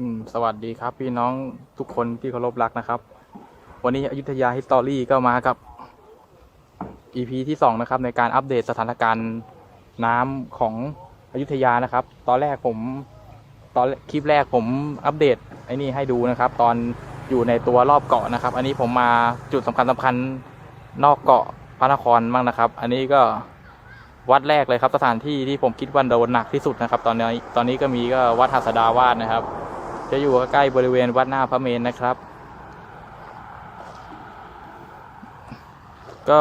อืมสวัสดีครับ พี่น้องทุกคนที่เคารพรักนะครับ วันนี้อยุธยาฮิสตอรี่ก็มากับ EP ที่สองนะครับ ในการอัปเดตสถานการณ์น้ำของอยุธยานะครับ ตอนแรกผมตอนคลิปแรกผมอัปเดตไอ้นี่ให้ดูนะครับ ตอนอยู่ในตัวรอบเกาะนะครับ อันนี้ผมมาจุดสำคัญสำคัญนอกเกาะพระนครบ้างนะครับ อันนี้ก็วัดแรกเลยครับ สถานที่ที่ผมคิดว่าโดนหนักที่สุดนะครับ ตอนนี้ตอนนี้ก็มีก็วัดหัสดาวาสนะครับ จะอยู่ใกล้บริเวณวัดหน้าพระเมรุนะครับ ก็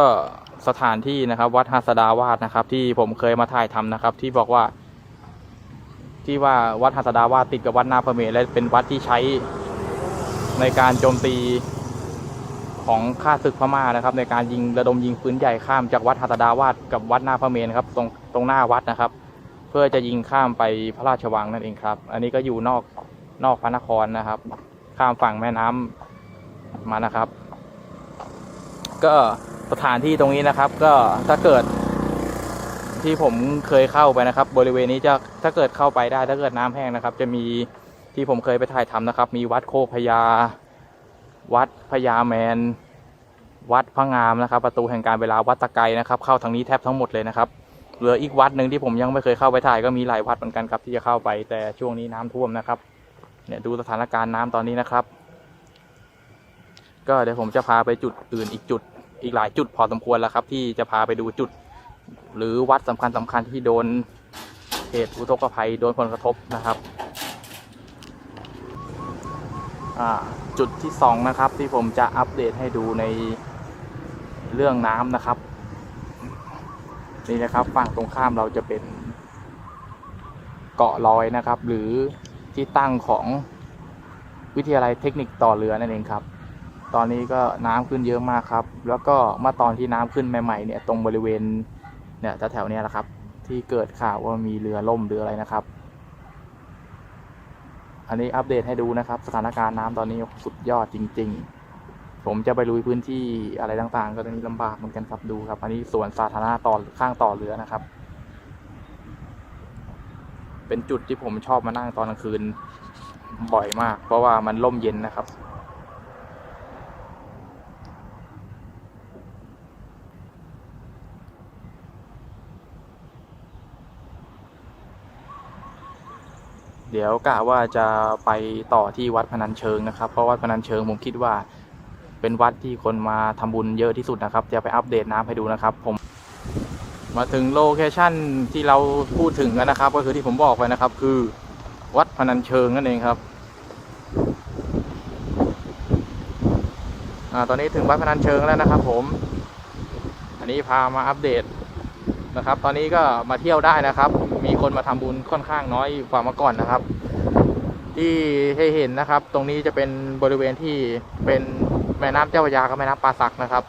สถานที่นะครับ วัดหัสดาวาสนะครับ ที่ผมเคยมาถ่ายทำนะครับ ที่บอกว่า ที่ว่าวัดหัสดาวาสติดกับวัดหน้าพระเมรุและเป็นวัดที่ใช้ในการโจมตีของข้าศึกพม่านะครับ ในการยิงระดมยิงปืนใหญ่ข้ามจากวัดหัสดาวาสกับวัดหน้าพระเมรุครับตรงตรงหน้าวัดนะครับ เพื่อจะยิงข้ามไปพระราชวังนั่นเองครับ อันนี้ก็อยู่นอก นอกพระนครนะครับ ข้ามฝั่งแม่น้ำมานะครับ ก็สถานที่ตรงนี้นะครับ ก็ถ้าเกิดที่ผมเคยเข้าไปนะครับ บริเวณนี้จะถ้าเกิดเข้าไปได้ถ้าเกิดน้ำแห้งนะครับ จะมีที่ผมเคยไปถ่ายทำนะครับ มีวัดโคกพญาวัดพญาแมน วัดพระงามนะครับ ประตูแห่งการเวลาวัดตะไกรนะครับ เข้าทางนี้แทบทั้งหมดเลยนะครับเหลืออีกวัดหนึ่งที่ผมยังไม่เคยเข้าไปถ่ายก็มีหลายวัดเหมือนกันครับที่จะเข้าไปแต่ช่วงนี้น้ำท่วมนะครับ เนี่ยดูสถานการณ์น้ำตอนนี้นะครับ ก็เดี๋ยวผมจะพาไปจุดอื่นอีกจุด อีกหลายจุดพอสมควรแล้วครับ ที่จะพาไปดูจุด หรือวัดสำคัญสำคัญที่โดนเหตุอุทกภัยโดนผลกระทบนะครับจุดที่สองนะครับ ที่ผมจะอัปเดตให้ดูในเรื่องน้ำนะครับนี่นะครับฝั่งตรงข้ามเราจะเป็นเกาะลอยนะครับ หรือ ที่ตั้งของวิทยาลัยเทคนิคต่อเรือนั่นเองครับ ตอนนี้ก็น้ำขึ้นเยอะมากครับ แล้วก็เมื่อตอนที่น้ำขึ้นใหม่ๆเนี่ยตรงบริเวณเนี่ยแถวๆเนี้ยแหละครับ ที่เกิดข่าวว่ามีเรือล่มหรืออะไรนะครับ อันนี้อัปเดตให้ดูนะครับ สถานการณ์น้ำตอนนี้สุดยอดจริง ๆ ผมจะไปลุยพื้นที่อะไรต่างๆ ก็ตอนนี้ลำบากเหมือนกันครับดูครับ อันนี้สวนสาธารณะต่อข้างต่อเรือนะครับ เป็นจุดที่ผมชอบมานั่งตอนกลางคืนบ่อยมาก เพราะว่ามันร่มเย็นนะครับ เดี๋ยวกะว่าจะไปต่อที่วัดพนัญเชิงนะครับ เพราะวัดพนัญเชิงผมคิดว่าเป็นวัดที่คนมาทำบุญเยอะที่สุดนะครับ จะไปอัปเดตน้ำให้ดูนะครับผม มาถึงโลเคชั่นที่เราพูดถึงกันนะครับ ก็คือที่ผมบอกไปนะครับ คือวัดพนัญเชิงนั่นเองครับอ่าตอนนี้ถึงวัดพนัญเชิงแล้วนะครับ ผม อันนี้พามาอัปเดตนะครับ ตอนนี้ก็มาเที่ยวได้นะครับ มีคนมาทำบุญค่อนข้างน้อยกว่าเมื่อก่อนนะครับ ที่ให้เห็นนะครับ ตรงนี้จะเป็นบริเวณที่เป็นแม่น้ำเจ้าพระยากับแม่น้ำปาสักนะครับ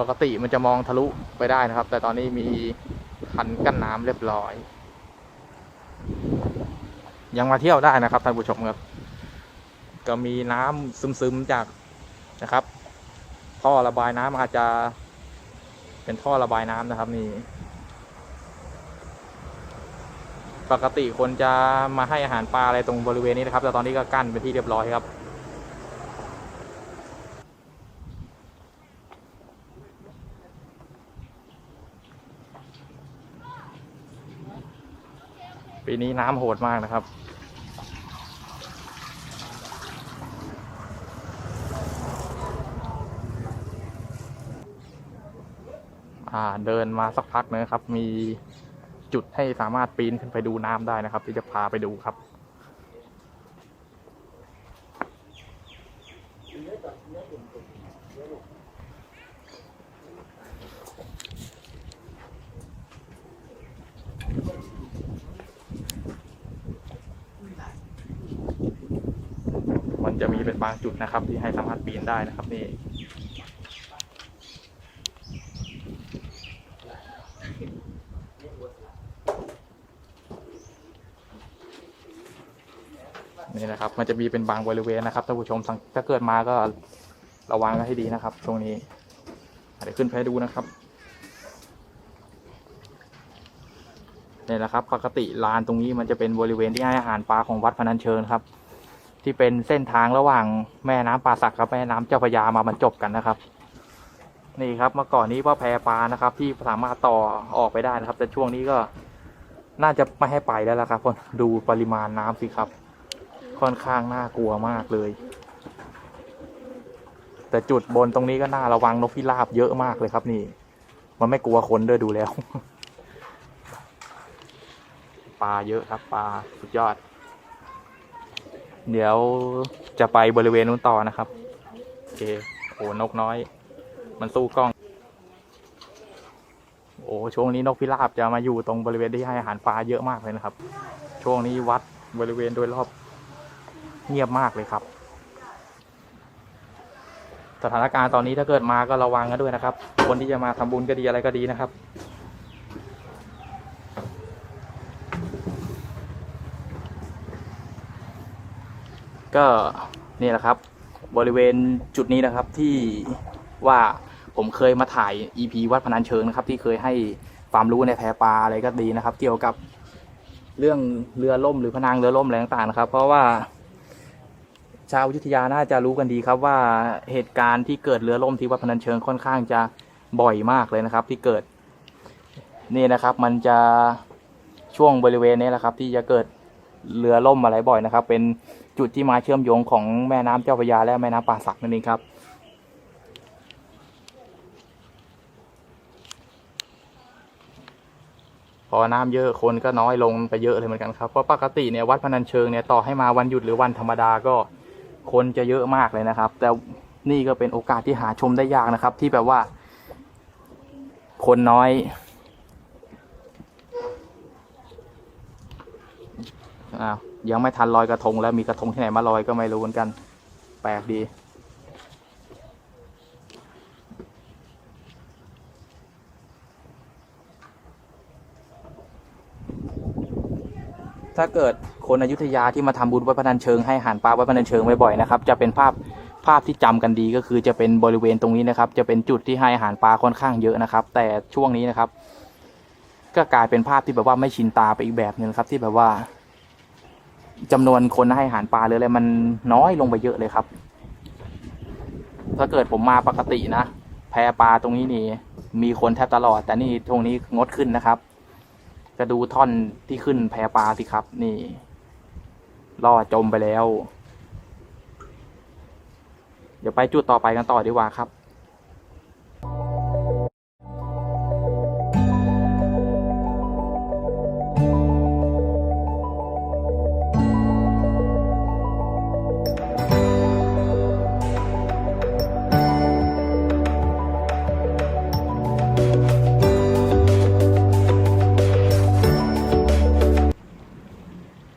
ปกติมันจะมองทะลุไปได้นะครับ แต่ตอนนี้มีคันกั้นน้ำเรียบร้อย ยังมาเที่ยวได้นะครับท่านผู้ชมครับ ก็มีน้ำซึมๆจากนะครับท่อระบายน้ำอาจจะเป็นท่อระบายน้ำนะครับนี่ปกติคนจะมาให้อาหารปลาอะไรตรงบริเวณนี้นะครับ แต่ตอนนี้ก็กั้นเป็นที่เรียบร้อยครับ ปีนี้น้ำโหดมากนะครับ อ่าเดินมาสักพักนึงครับ มีจุดให้สามารถปีนขึ้นไปดูน้ำได้นะครับ ที่จะพาไปดูครับมันจะมี มีเป็นบางจุดนะครับ ที่ให้สามารถปีนได้นะครับนี่นี่นะครับ มันจะมีเป็นบางบริเวณนะครับท่านผู้ชมถ้าเกิดมาก็ระวังกันให้ดีนะครับ ช่วงนี้เดี๋ยวขึ้นไปดูนะครับนี่แหละครับ ปกติลานตรงนี้มันจะเป็นบริเวณที่ให้อาหารปลาของวัดพนัญเชิญครับ ที่เป็นเส้นทางระหว่างแม่น้ำป่าสักกับแม่น้ำเจ้าพยามาบรรจบกันนะครับ นี่ครับเมื่อก่อนนี้ว่าแพปลานะครับ ที่สามารถต่อออกไปได้นะครับ แต่ช่วงนี้ก็น่าจะไม่ให้ไปแล้วละครับคนดูปริมาณน้ำสิครับ ค่อนข้างน่ากลัวมากเลย แต่จุดบนตรงนี้ก็น่าระวังนกพิราบเยอะมากเลยครับ นี่ มันไม่กลัวคนด้วยดูแล้วปลาเยอะครับปลาสุดยอด เดี๋ยวจะไปบริเวณนู้นต่อนะครับโอเคโอ้นกน้อย มันสู้กล้อง โอ้ช่วงนี้นกพิราบจะมาอยู่ตรงบริเวณที่ให้อาหารปลาเยอะมากเลยนะครับ ช่วงนี้วัดบริเวณโดยรอบเงียบมากเลยครับ สถานการณ์ตอนนี้ถ้าเกิดมาก็ระวังกันด้วยนะครับ คนที่จะมาทำบุญก็ดีอะไรก็ดีนะครับ ก็นี่แหละครับบริเวณจุดนี้นะครับที่ว่าผมเคยมาถ่าย EP วัดพนัญเชิงนะครับ ที่เคยให้ความรู้ในแพปลาอะไรก็ดีนะครับ เกี่ยวกับเรื่องเรือล่มหรือพนังเรือล่มอะไรต่างๆนะครับ เพราะว่า ชาวยุทธยาน่าจะรู้กันดีครับว่าเหตุการณ์ที่เกิดเรือล่มที่วัดพนัญเชิงค่อนข้างจะบ่อยมากเลยนะครับ ที่เกิดนี่นะครับมันจะช่วงบริเวณนี้แหละครับ ที่จะเกิด เรือล่มอะไรบ่อยนะครับ เป็นจุดที่มาเชื่อมโยงของแม่น้ำเจ้าพระยาและแม่น้ำป่าสักนั่นเองครับพอน้ำเยอะคนก็น้อยลงไปเยอะเลยเหมือนกันครับเพราะปกติเนี่ยวัดพนัญเชิงเนี่ยต่อให้มาวันหยุดหรือวันธรรมดาก็คนจะเยอะมากเลยนะครับ แต่นี่ก็เป็นโอกาสที่หาชมได้ยากนะครับ ที่แบบว่า คนน้อย อ้าวยังไม่ทันลอยกระทงแล้วมีกระทงที่ไหนมาลอยก็ไม่รู้เหมือนกัน แปลกดี ถ้าเกิดคนอยุธยาที่มาทำบุญวัดพนัญเชิงให้หารปลาวัดพนัญเชิงบ่อยๆนะครับจะเป็นภาพภาพที่จำกันดีก็คือจะเป็นบริเวณตรงนี้นะครับ จะเป็นจุดที่ให้อาหารปลาค่อนข้างเยอะนะครับ แต่ช่วงนี้นะครับ ก็กลายเป็นภาพที่แบบว่าไม่ชินตาไปอีกแบบหนึงครับที่แบบว่า จำนวนคนให้อาหารปลาหรืออะไรมันน้อยลงไปเยอะเลยครับ ถ้าเกิดผมมาปกตินะแพปลาตรงนี้นี่ มีคนแทบตลอด แต่นี่ตรงนี้งดขึ้นนะครับ จะดูท่อนที่ขึ้นแพปลาสิครับ นี่ล่อจมไปแล้ว เดี๋ยวไปจุดต่อไปกันต่อดีกว่าครับ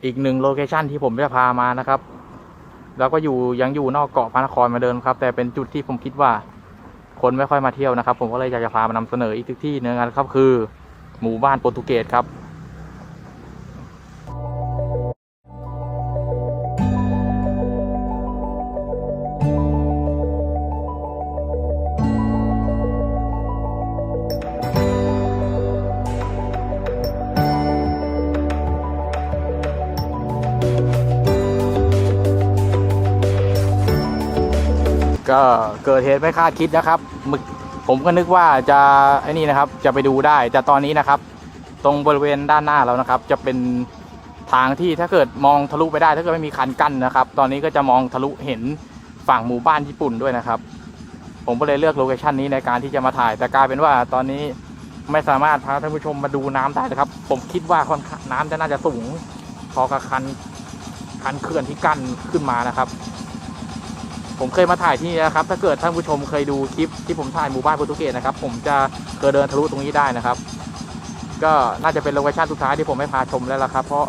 อีกหนึ่งโลเคชันที่ผมจะพามานะครับ แล้วก็อยู่ยังอยู่นอกเกาะพระนครมาเดิมครับ แต่เป็นจุดที่ผมคิดว่า คนไม่ค่อยมาเที่ยวนะครับ ผมก็เลยอยากจะพามานำเสนออีกที่หนึงนะครับ คือ หมู่บ้านโปรตุเกสครับ ก็เกิดเหตุไม่คาดคิดนะครับ ผมก็นึกว่าจะไอ้นี่นะครับ จะไปดูได้แต่ตอนนี้นะครับ ตรงบริเวณด้านหน้าเรานะครับ จะเป็นทางที่ถ้าเกิดมองทะลุไปได้ ถ้าเกิดไม่มีคันกั้นนะครับ ตอนนี้ก็จะมองทะลุเห็นฝั่งหมู่บ้านญี่ปุ่นด้วยนะครับ ผมก็เลยเลือกโลเคชันนี้ในการที่จะมาถ่าย แต่กลายเป็นว่าตอนนี้ไม่สามารถพาท่านผู้ชมมาดูน้ำได้เลยครับ ผมคิดว่าค่อนข้างน้ำจะน่าจะสูงพอกับคันคันเขื่อนที่กั้นขึ้นมานะครับ ผมเคยมาถ่ายที่นี่นะครับ ถ้าเกิดท่านผู้ชมเคยดูคลิปที่ผมถ่ายหมู่บ้านโปรตุเกสนะครับ ผมจะเคยเดินทะลุตรงนี้ได้นะครับ ก็น่าจะเป็นโลเคชั่นสุดท้ายที่ผมไม่พาชมแล้วล่ะครับ เพราะ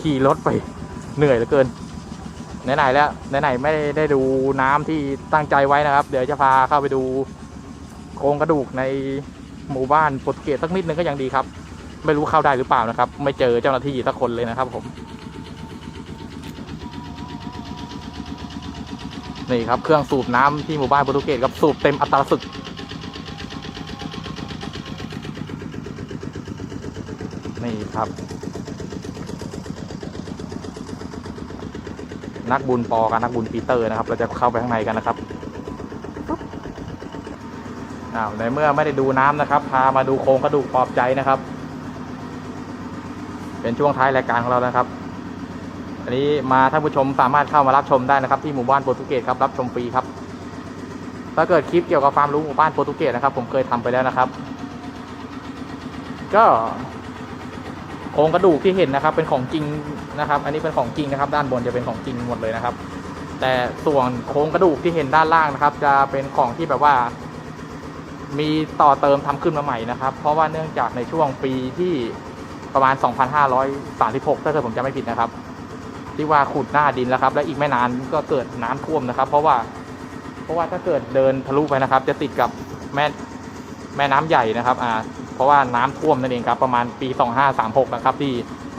ขี่รถไปเหนื่อยเหลือเกินไหนๆแล้วไหนๆไม่ได้ดูน้ำที่ตั้งใจไว้นะครับ เดี๋ยวจะพาเข้าไปดูโครงกระดูกในหมู่บ้านโปรตุเกสสักนิดนึงก็ยังดีครับ ไม่รู้เข้าได้หรือเปล่านะครับ ไม่เจอเจ้าหน้าที่สักคนเลยนะครับผม นี่ครับเครื่องสูบน้ำที่หมู่บ้านโปรตุเกสครับสูบเต็มอัตราศึก นี่ครับ นักบุญปอกับนักบุญปีเตอร์นะครับ เราจะเข้าไปข้างในกันนะครับอ้าวในเมื่อไม่ได้ดูน้ำนะครับ พามาดูโครงกระดูกปลอบใจนะครับ เป็นช่วงท้ายรายการของเรานะครับ อันนี้มาท่านผู้ชมสามารถเข้ามารับชมได้นะครับ ที่หมู่บ้านโปรตุเกสครับรับชมฟรีครับถ้าเกิดคลิปเกี่ยวกับความรู้หมู่บ้านโปรตุเกสนะครับ ผมเคยทำไปแล้วนะครับ ก็โครงกระดูกที่เห็นนะครับ เป็นของจริงนะครับ อันนี้เป็นของจริงนะครับ ด้านบนจะเป็นของจริงหมดเลยนะครับ แต่ส่วนโครงกระดูกที่เห็นด้านล่างนะครับ จะเป็นของที่แบบว่า มีต่อเติมทำขึ้นมาใหม่นะครับ เพราะว่าเนื่องจากในช่วงปีที่ประมาณ 2,536 ถ้าเกิดผมจำไม่ผิดนะครับ ที่ว่าขุดหน้าดินแล้วครับ และอีกไม่นานก็เกิดน้ำท่วมนะครับ เพราะว่าเพราะว่าถ้าเกิดเดินทะลุไปนะครับ จะติดกับแม่แม่น้ำใหญ่นะครับอ่าเพราะว่าน้ำท่วมนั่นเองครับ ประมาณปี 2536 นะครับ ที่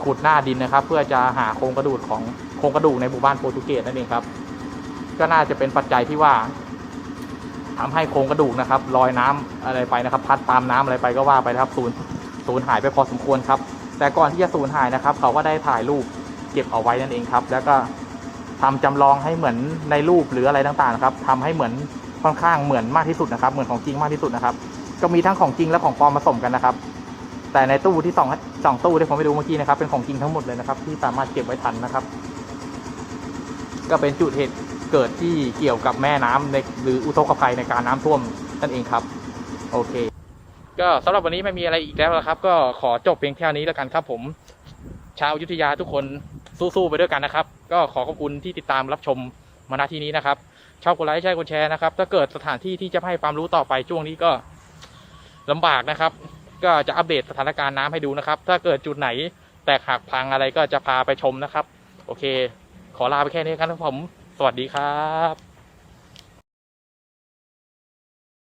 ขุดหน้าดินนะครับ เพื่อจะหาโครงกระดูกของโครงกระดูกในหมู่บ้านโปรตุเกสนั่นเองครับ ก็น่าจะเป็นปัจจัยที่ว่าทำให้โครงกระดูกนะครับลอยน้ำอะไรไปนะครับ พัดตามน้ำอะไรไปก็ว่าไปนะครับสูญสูญหายไปพอสมควรครับ แต่ก่อนที่จะสูญหายนะครับ เขาก็ได้ถ่ายรูป เก็บเอาไว้นั่นเองครับ แล้วก็ทำจำลองให้เหมือนในรูปหรืออะไรต่างๆนะครับทำให้เหมือนค่อนข้างเหมือนมากที่สุดนะครับ เหมือนของจริงมากที่สุดนะครับ ก็มีทั้งของจริงและของปลอมผสมกันนะครับ แต่ในตู้ที่สองสองตู้ที่ผมไปดูเมื่อกี้นะครับ เป็นของจริงทั้งหมดเลยนะครับ ที่สามารถเก็บไว้ทันนะครับ ก็เป็นจุดเหตุเกิดที่เกี่ยวกับแม่น้ำในหรืออุทกภัยในการน้ำท่วมนั่นเองครับ โอเค ก็สำหรับวันนี้ไม่มีอะไรอีกแล้วครับ ก็ขอจบเพียงแค่นี้แล้วกันครับผม ชาวยุทธยาทุกคนสู้ๆไปด้วยกันนะครับ ก็ขอขอบคุณที่ติดตามรับชมมาณที่นี้นะครับ ชอบกดไลค์ใช่กดแชร์นะครับ ถ้าเกิดสถานที่ที่จะให้ความรู้ต่อไปช่วงนี้ก็ลำบากนะครับ ก็จะอัปเดตสถานการณ์น้ำให้ดูนะครับ ถ้าเกิดจุดไหนแตกหักพังอะไรก็จะพาไปชมนะครับ โอเค ขอลาไปแค่นี้ครับผม สวัสดีครับ